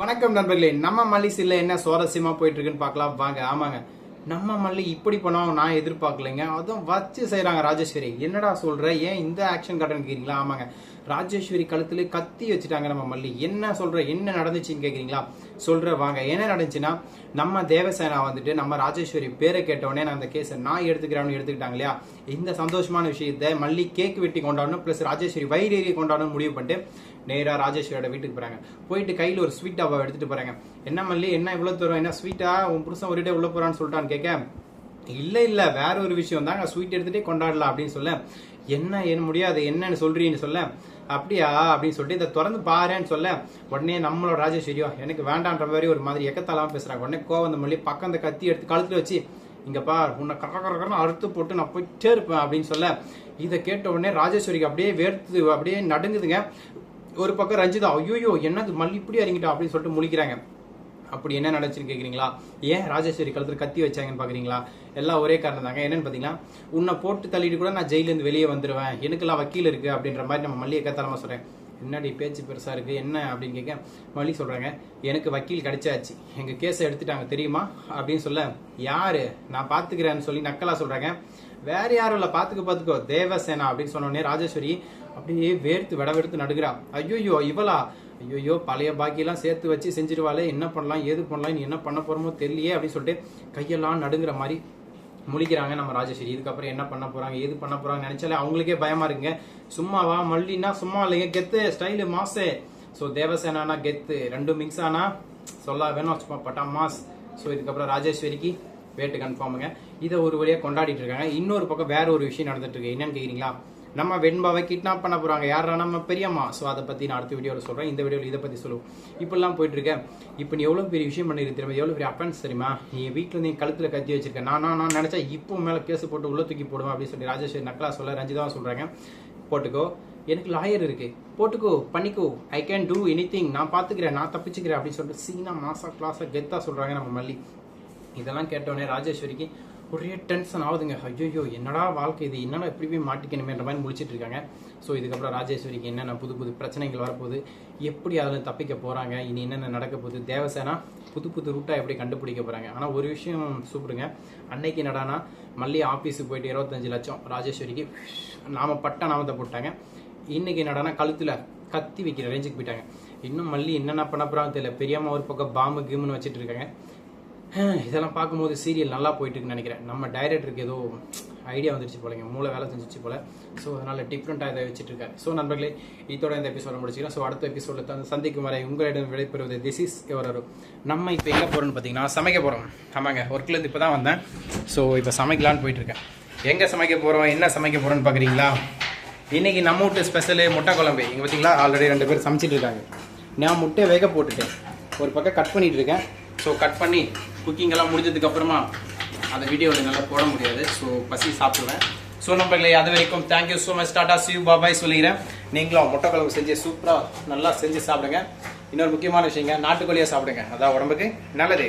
வணக்கம் நண்பர்களே நம்ம மல்லிசில்ல என்ன சுவாரஸ்யமா போயிட்டு இருக்குன்னு பார்க்கலாம். வாங்க ஆமாங்க. நம்ம மல்லி இப்படி பண்ணுவாங்க நான் எதிர்பார்க்கலைங்க. அதுவும் வச்சு செய்கிறாங்க ராஜேஸ்வரி. என்னடா சொல்கிற ஏன் இந்த ஆக்ஷன் காட்டுன்னு கேக்குறீங்களா? ஆமாங்க. ராஜேஸ்வரி கழுத்துல கத்தி வச்சுட்டாங்க நம்ம மல்லி. என்ன சொல்கிற என்ன நடந்துச்சுன்னு கேட்குறீங்களா சொல்கிற வாங்க. என்ன நடந்துச்சுன்னா நம்ம தேவசேனா வந்துட்டு நம்ம ராஜேஸ்வரி பேரை கேட்டவுடனே நான் அந்த கேஸை நான் எடுத்துக்கிறேன்னு எடுத்துக்கிட்டாங்க இல்லையா? இந்த சந்தோஷமான விஷயத்த மல்லி கேக் வெட்டி கொண்டாடணும் ப்ளஸ் ராஜேஸ்வரி வயிறேறி கொண்டாடணும் முடிவு பண்ணிட்டு நேராக ராஜேஸ்வரியோட வீட்டுக்கு போகிறாங்க போயிட்டு கையில் ஒரு ஸ்வீட் டப்பா எடுத்துகிட்டு போகிறாங்க என்ன மல்லி? என்ன இவ்வளோ தூரம்? என்ன ஸ்வீட்டாக உன் புருஷன் ஒரு உள்ள போகிறான்னு சொல்லிட்டான்னு கேட்க இல்லை இல்லை வேற ஒரு விஷயம் தாங்க ஸ்வீட் எடுத்துட்டே கொண்டாடலாம் அப்படின்னு சொல்ல என்ன என்ன முடியாது என்னன்னு சொல்றீன்னு சொல்ல அப்படியா? அப்படின்னு சொல்லிட்டு இதை திறந்து பாருன்னு சொல்ல உடனே நம்மளோட ராஜேஸ்வரியோ எனக்கு வேண்டான்ற மாதிரி ஒரு மாதிரி எக்கத்தாலாம் பேசுகிறாங்க உடனே கோவந்த மொழி பக்கம் அந்த கத்தி எடுத்து கழுத்துல வச்சு இங்கேப்பா உன்னை கர கர கரன்னு அறுத்து போட்டு நான் போயிட்டே இருப்பேன் அப்படின்னு சொல்ல இதை கேட்ட உடனே ராஜேஸ்வரிக்கு அப்படியே வேர்த்து அப்படியே நடுங்குதுங்க. ஒரு பக்கம் ரஞ்சிதா ஐயோ என்னது மல்லி இப்படி அறிங்கிட்டா அப்படின்னு சொல்லிட்டு முழிக்கிறாங்க. அப்படி என்ன நடந்துச்சுன்னு கேட்குறீங்களா ஏன் ராஜேஸ்வரி கழுத்தில் கத்தி வச்சாங்கன்னு பாக்குறீங்களா? எல்லாம் ஒரே காரணம் தாங்க என்னன்னு பார்த்தீங்கன்னா உன்னை போட்டு தள்ளிட்டு கூட நான் ஜெயிலேருந்து வெளியே வந்துருவேன். எனக்கெல்லாம் வக்கீல் இருக்கு அப்படின்ற மாதிரி நம்ம மல்லிகை கத்தாலமா சொல்றேன். என்னடி பேச்சு பெருசா இருக்கு? என்ன அப்படின்னு கேட்க மல்லி சொல்றாங்க எனக்கு வக்கீல் கிடைச்சாச்சு. எங்க கேஸை எடுத்துட்டாங்க தெரியுமா? அப்படின்னு சொல்ல யாரு? நான் பாத்துக்கிறேன்னு சொல்லி நக்கலா சொல்றாங்க. வேற யாரும் இல்ல பாத்துக்க பாத்துக்கோ. தேவசேனா அப்படின்னு சொன்னோடனே ராஜேஸ்வரி அப்படியே வேர்த்து விடவெடுத்து நடுகிறா ஐயோ இவளா? ஐயோ பழைய பாக்கியெல்லாம் சேர்த்து வச்சு செஞ்சிருவாளே என்ன பண்ணலாம் ஏது பண்ணலாம் நீ என்ன பண்ண போகிறோமோ தெரியலையே அப்படின்னு சொல்லிட்டு கையெல்லாம் நடுங்கிற மாதிரி முழிக்கிறாங்க நம்ம ராஜேஸ்வரி இதுக்கப்புறம் என்ன பண்ண போறாங்க ஏது பண்ண போறாங்க நினைச்சாலே அவங்களுக்கே பயமா இருக்குங்க. சும்மாவா? மல்லினா சும்மா இல்லைங்க. கெத்து ஸ்டைலு மாசே. ஸோ தேவசேனானா கெத்து. ரெண்டும் மிக்ஸ் ஆனா சொல்ல வேணும் சும்மா பட்டா மாஸ் ஸோ இதுக்கப்புறம் ராஜேஸ்வரிக்கு வேட்டு கன்ஃபார்முங்க இதை ஒரு வழியாக கொண்டாடிட்டு இருக்காங்க. இன்னொரு பக்கம் வேற ஒரு விஷயம் நடந்துட்டு இருக்கு. என்னன்னு கேக்குறீங்களா? நம்ம வெண்பாவை கிட்னாப் பண்ண போகிறாங்க யாரா நம்ம பெரியம்மா. ஸோ அதை பற்றி நான் அடுத்த வீடியோவில் சொல்கிறேன் இந்த வீடியோவில் இதை பற்றி சொல்லுவோம். இப்படிலாம் போயிட்டுருக்கேன் இப்போ நீ எவ்வளோ பெரிய விஷயம் பண்ணிருக்கு தெரியுமா? எவ்வளோ பெரிய அஃபென்ஸ் தெரியுமா? நீ வீட்டில் நீ கழுத்தில் கத்தி வச்சிருக்க. நான் நான் நான் இப்போ மேலே கேஸ் போட்டு உள்ள தூக்கி போடுவேன் அப்படின்னு சொல்லி ராஜேஷ் நக்கலா சொல்ல ரஞ்சிதாவும் சொல்கிறாங்க போட்டுக்கோ. எனக்கு லாயர் இருக்கு. போட்டுக்கோ. பண்ணிக்கோ. I can do anything நான் பார்த்துக்கிறேன் நான் தப்பிச்சுக்கிறேன் அப்படின்னு சொல்லிட்டு சீனா மாசா கிளாஸாக கெத்தாக சொல்கிறாங்க நம்ம மல்லி. இதெல்லாம் கேட்டோடனே ராஜேஸ்வரிக்கு ஒரே டென்ஷன் ஆகுதுங்க. ஐயோ என்னடா வாழ்க்கை இது? என்னடா எப்படி போய் மாட்டிக்கணுமேன்ற மாதிரி முடிச்சிட்டு இருக்காங்க. ஸோ இதுக்கப்புறம் ராஜேஸ்வரிக்கு என்னென்ன புது புது பிரச்சனைகள் வரப்போகுது எப்படி அதில் தப்பிக்க போகிறாங்க இனி என்னென்ன நடக்க போகுது தேவசேனா புது புது ரூட்டாக எப்படி கண்டுபிடிக்க போகிறாங்க ஆனால் ஒரு விஷயம் சூப்பருங்க. அன்னைக்கு என்னடானா மல்லி ஆஃபீஸுக்கு போயிட்டு இருபத்தஞ்சு லட்சம் ராஜேஸ்வரிக்கு நாம பட்ட நாமத்தை போட்டாங்க. இன்னைக்கு என்னடானா கழுத்தில் கத்தி வைக்கிற ரேஞ்சுக்கு போயிட்டாங்க. இன்னும் மல்லி என்னென்ன பண்ண போகிறாங்க தெரியல. பெரியம்மா ஒரு பக்கம் பாம்பு கீமுன்னு வச்சுட்டு இருக்காங்க. இதெல்லாம் பார்க்கும்போது சீரியல் நல்லா போயிட்டுருக்குன்னு நினைக்கிறேன். நம்ம டைரக்டருக்கு ஏதோ ஐடியா வந்துருச்சு போலங்க. மூளை வேலை செஞ்சிச்சு போல. ஸோ அதனால் டிஃப்ரெண்ட்டாக இதை வச்சுட்டு இருக்காரு. ஸோ நண்பர்களே இதோட இந்த எபிசோட முடிச்சுக்கிறேன். ஸோ அடுத்த எபிசோட தான் சந்திக்கும் வரை உங்களிடம் விடைபெறுவது திஸ் இஸ் எவரரும் நம்ம இப்போ எங்கே போகிறோம்னு பார்த்தீங்கன்னா சமைக்க போகிறோம் ஆமாங்க ஒர்க்லேருந்து இப்போ தான் வந்தேன். ஸோ இப்போ சமைக்கலான்னு போயிட்டுருக்கேன் எங்கே சமைக்க போகிறோம் என்ன சமைக்க போகிறோன்னு பார்க்குறீங்களா? இன்றைக்கி நம்ம வீட்டு ஸ்பெஷலு முட்டை குழம்பு. இங்கே பார்த்தீங்களா? ஆல்ரெடி ரெண்டு பேர் சமைச்சிட்டு இருக்காங்க. நான் முட்டை வேக போட்டுட்டேன். ஒரு பக்கம் கட் பண்ணிகிட்டு இருக்கேன். ஸோ கட் பண்ணி குக்கிங்கெல்லாம் முடிஞ்சதுக்கப்புறமா முடிஞ்சதுக்கு அப்புறமா அந்த வீடியோ நல்லா போட முடியாது. ஸோ பசி சாப்பிடுவேன். ஸோ நம்மளே அது வரைக்கும் thank you so much tata Shiv bye bye சொல்லிக்கிறேன். நீங்களும் முட்டை செஞ்சு சூப்பராக நல்லா செஞ்சு சாப்பிடுங்க. இன்னொரு முக்கியமான விஷயங்க நாட்டுக்கோழியாக சாப்பிடுங்க. அதான் உடம்புக்கு நல்லது.